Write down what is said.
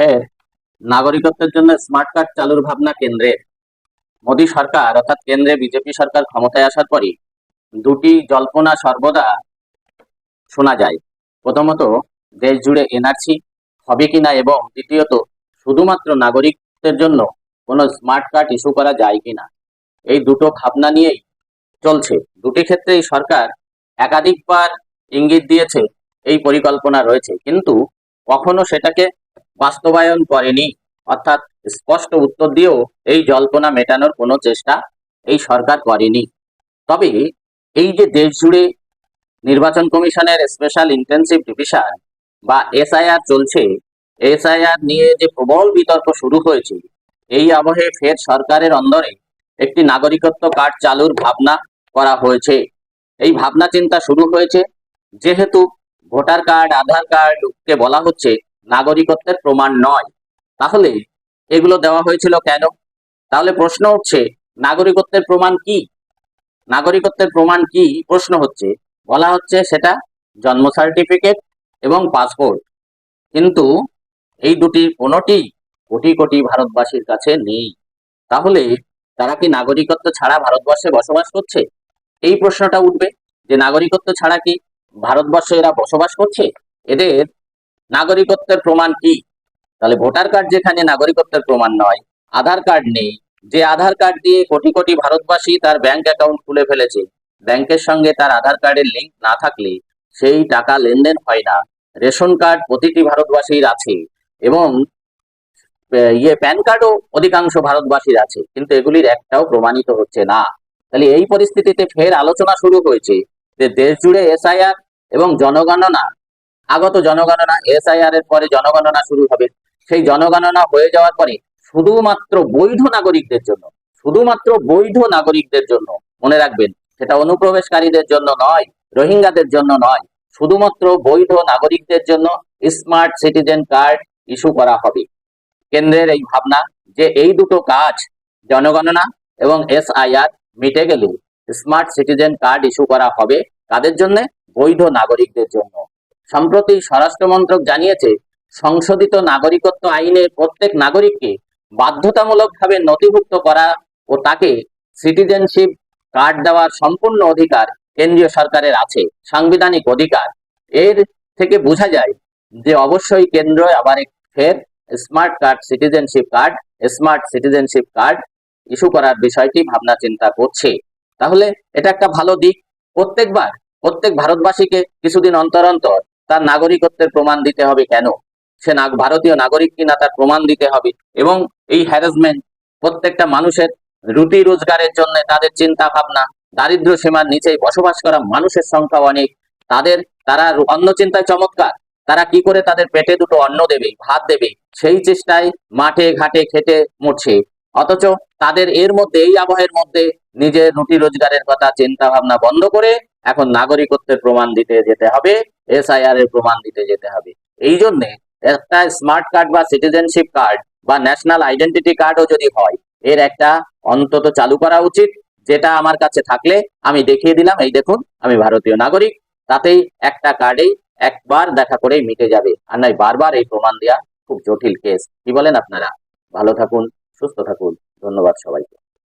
ফের নাগরিকত্বের জন্য স্মার্ট কার্ড চালুর ভাবনা কেন্দ্রের মোদী সরকার, অর্থাৎ কেন্দ্রে বিজেপি সরকার ক্ষমতায় আসার পরই দুটি জল্পনা সর্বদা শোনা যায়। প্রথমত দেশ জুড়ে এনআরসি হবে কিনা এবং দ্বিতীয়ত, শুধুমাত্র নাগরিকদের জন্য কোনো স্মার্ট কার্ড ইস্যু করা যায় কিনা এই দুটো ভাবনা নিয়েই চলছে। দুটি ক্ষেত্রেই সরকার একাধিকবার ইঙ্গিত দিয়েছে, এই পরিকল্পনা রয়েছে। কিন্তু কখনো সেটাকে বাস্তবায়ন করেনি। অর্থাৎ স্পষ্ট উত্তর দিয়েও এই জল্পনা মেটানোর কোনো চেষ্টা এই সরকার করেনি। তবে এই যে দেশ জুড়ে নির্বাচন কমিশনের স্পেশাল ইন্টেন্সিভ ডিভিশন বা এসআইআর চলছে এসআইআর নিয়ে যে প্রবল বিতর্ক শুরু হয়েছে, এই আবহে ফের সরকারের অন্দরে একটি নাগরিকত্ব কার্ড চালুর ভাবনা করা হয়েছে। এই ভাবনা চিন্তা শুরু হয়েছে, যেহেতু ভোটার কার্ড, আধার কার্ডকে বলা হচ্ছে নাগরিকত্বের প্রমাণ নয়। তাহলে এগুলো দেওয়া হয়েছিল কেন? তাহলে প্রশ্ন উঠছে নাগরিকত্বের প্রমাণ কি? নাগরিকত্বের প্রমাণ কি? প্রশ্ন হচ্ছে, বলা হচ্ছে সেটা জন্ম সার্টিফিকেট এবং পাসপোর্ট। কিন্তু এই দুটি, কোনোটি কোটি কোটি ভারতবাসীর কাছে নেই। তাহলে তারা কি নাগরিকত্ব ছাড়া ভারতবর্ষে বসবাস করছে? এই প্রশ্নটা উঠবে যে নাগরিকত্ব ছাড়া কি ভারতবর্ষে এরা বসবাস করছে? এদের নাগরিকত্বের প্রমাণ কি? তাহলে ভোটার কার্ড যেখানে নাগরিকত্বের প্রমাণ নয়, আধার কার্ড নেই, যে আধার কার্ড দিয়ে কোটি কোটি ভারতবাসী তার ব্যাংক অ্যাকাউন্ট খুলে ফেলেছে ব্যাংকের সঙ্গে তার আধার কার্ডের লিঙ্ক না থাকলে সেই টাকা লেনদেন হয় না। রেশন কার্ড প্রতিটি ভারতবাসীর আছে এবং ইয়ে প্যান কার্ডও অধিকাংশ ভারতবাসীর আছে, কিন্তু এগুলির একটাও প্রমাণিত হচ্ছে না। তাহলে এই পরিস্থিতিতে ফের আলোচনা শুরু হয়েছে যে দেশ জুড়ে এসআইআর এবং জনগণনা আগত জনগণনা এসআইআর এর পরে জনগণনা শুরু হবে। সেই জনগণনা হয়ে যাওয়ার পরে শুধুমাত্র বৈধ নাগরিকদের জন্য, শুধুমাত্র বৈধ নাগরিকদের জন্য, মনে রাখবেন, সেটা অনুপ্রবেশকারীদের জন্য নয়, রোহিঙ্গাদের জন্য নয়, শুধুমাত্র বৈধ নাগরিকদের জন্য স্মার্ট সিটিজেন কার্ড ইস্যু করা হবে। কেন্দ্রের এই ভাবনা যে এই দুটো কাজ, জনগণনা এবং এসআইআর মিটে গেলে স্মার্ট সিটিজেন কার্ড ইস্যু করা হবে কাদের জন্য বৈধ নাগরিকদের জন্য। সম্প্রতি স্বরাষ্ট্র মন্ত্রক জানিয়েছে, সংশোধিত নাগরিকত্ব আইনে প্রত্যেক নাগরিককে বাধ্যতামূলকভাবে নথিভুক্ত করা ও তাকে সিটিজেনশিপ কার্ড দেওয়ার সম্পূর্ণ অধিকার কেন্দ্রীয় সরকারের আছে, সাংবিধানিক অধিকার। এর থেকে বোঝা যায় যে অবশ্যই কেন্দ্র আবার ফের smart card, citizenship card, smart citizenship card issue করার বিষয়টি ভাবনা চিন্তা করছে। তাহলে এটা একটা ভালো দিক। প্রত্যেকবার প্রত্যেক ভারতবাসীকে কিছুদিন অন্তর অন্তর তার নাগরিকত্বের প্রমাণ দিতে হবে কেন? সে ভারতীয় নাগরিক কিনা তার প্রমাণ দিতে হবে? এবং এই হ্যারাসমেন্ট প্রত্যেকটা মানুষের রুটি রোজগারের জন্য তাদের চিন্তা ভাবনা দারিদ্র সীমার নিচেই বসবাস করা মানুষের সংখ্যা অনেক। তাদের, তারা অন্য চিন্তায় চমৎকার। তারা কি করে তাদের পেটে দুটো অন্ন দেবে, ভাত দেবে? সেই চেষ্টায় মাঠে, ঘাটে, খেটে মরছে। অথচ তাদের এর মধ্যে, এই আবহের মধ্যে নিজের রুটি রোজগারের কথা চিন্তা ভাবনা বন্ধ করে এখন নাগরিকত্বের প্রমাণ দিতে যেতে হবে। এসআইআর এর প্রমাণ দিতে যেতে হবে। এই জন্য একটা স্মার্ট কার্ড বা সিটিজেনশিপ কার্ড বা ন্যাশনাল আইডেন্টিটি কার্ডও যদি হয়, এর একটা অন্তত চালু করা উচিত, যেটা আমার কাছে থাকলে আমি দেখিয়ে দিলাম। এই দেখুন, আমি ভারতীয় নাগরিক, তাতেই একটা কার্ডেই একবার দেখা করেই মিটে যাবে। আর নয়, বারবার এই প্রমাণ দেওয়া খুব জটিল কেস কি বলেন আপনারা? ভালো থাকুন, সুস্থ থাকুন। ধন্যবাদ সবাইকে।